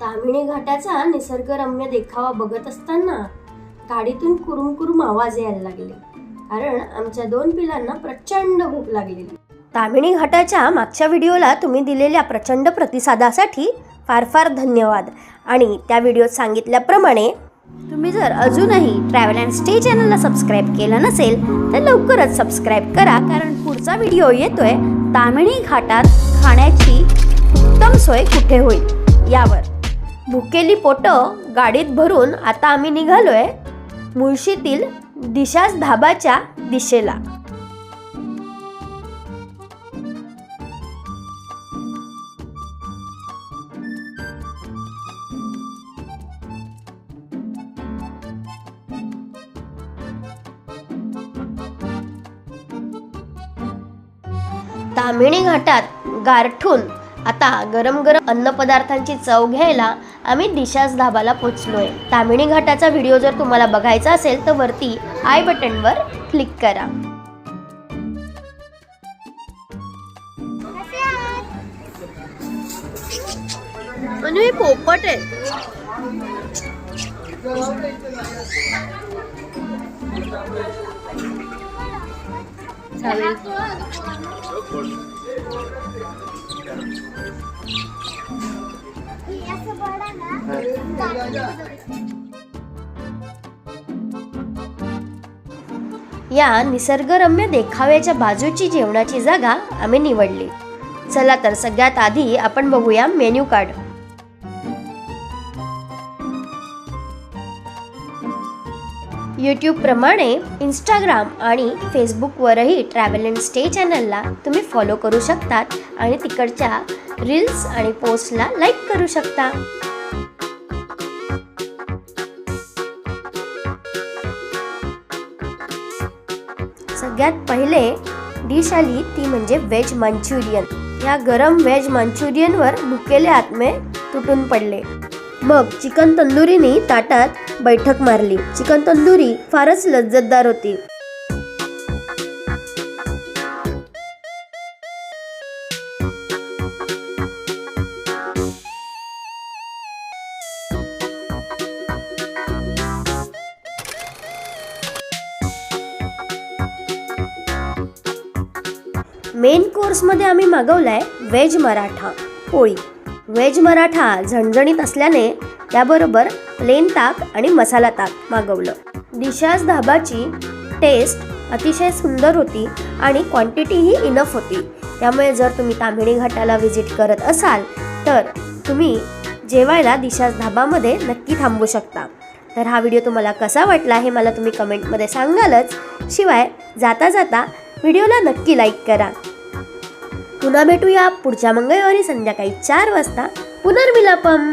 तामिणी घाटाचा निसर्गरम्य देखावा बघत असताना गाडीतून कुरुम कुरुम आवाज यायला लागले. कारण आमच्या दोन पिलांना प्रचंड भूक लागलेली. तामिणी घाटाच्या मागच्या व्हिडिओला तुम्ही दिलेल्या प्रचंड प्रतिसादासाठी फार फार धन्यवाद. आणि त्या व्हिडिओत सांगितल्याप्रमाणे तुम्ही जर अजूनही ट्रॅव्हल अँड स्टे चॅनलला सबस्क्राईब केलं नसेल तर लवकरच सबस्क्राईब करा. कारण पुढचा व्हिडिओ येतोय तामिणी घाटात खाण्याची उत्तम सोय कुठे होईल? यावर. भुकेली पोटं गाडीत भरून आता आम्ही निघालोय मुळशीतील दिशास धाबाच्या दिशेला. तामिणी घाटात गारठून आता गरम गरम अन्नपदार्थांची चव घ्यायला आम्ही दिशास धाबाला पोचलोय. तामिणी घाटाचा व्हिडिओ जर तुम्हाला बघायचा असेल तर वरती आय बटनवर क्लिक करा. म्हणजे पोपट आहे. चालेल. या निसर्गरम्य देखाव्याच्या बाजूची जेवणाची जागा आम्ही निवडली. चला तर सगळ्यात आधी आपण बघूया मेन्यू कार्ड. यूट्यूबप्रमाणे इंस्टाग्राम आणि फेसबुकवरही ट्रॅव्हल अँड स्टे चॅनलला तुम्ही फॉलो करू शकतात आणि तिकडच्या रील्स आणि पोस्टला लाईक करू शकता. सगळ्यात पहिले डिश आली ती म्हणजे व्हेज मंचुरियन या गरम व्हेज मंचुरियनवर भुकेले आत्मे तुटून पडले. मग चिकन तंदुरीने ताटात बैठक मारली. चिकन तंदुरी फारच लज्जतदार होती. मेन कोर्समध्ये आम्ही मागवलाय व्हेज मराठा पोळी. व्हेज मराठा झणझणीत असल्याने त्याबरोबर प्लेन ताक आणि मसाला ताक मागवलं. दिशाज धाबाची टेस्ट अतिशय सुंदर होती आणि क्वांटिटीही इनफ होती. त्यामुळे जर तुम्ही तामिणी घाटाला व्हिजिट करत असाल तर तुम्ही जेवायला दिशाज धाबामध्ये नक्की थांबू शकता. तर हा व्हिडिओ तुम्हाला कसा वाटला हे मला तुम्ही कमेंटमध्ये सांगालच. शिवाय जाता जाता व्हिडिओला नक्की लाईक करा. पुन्हा भेटूया पुढच्या मंगळवारी संध्याकाळी चार वाजता. पुनर्मिलापम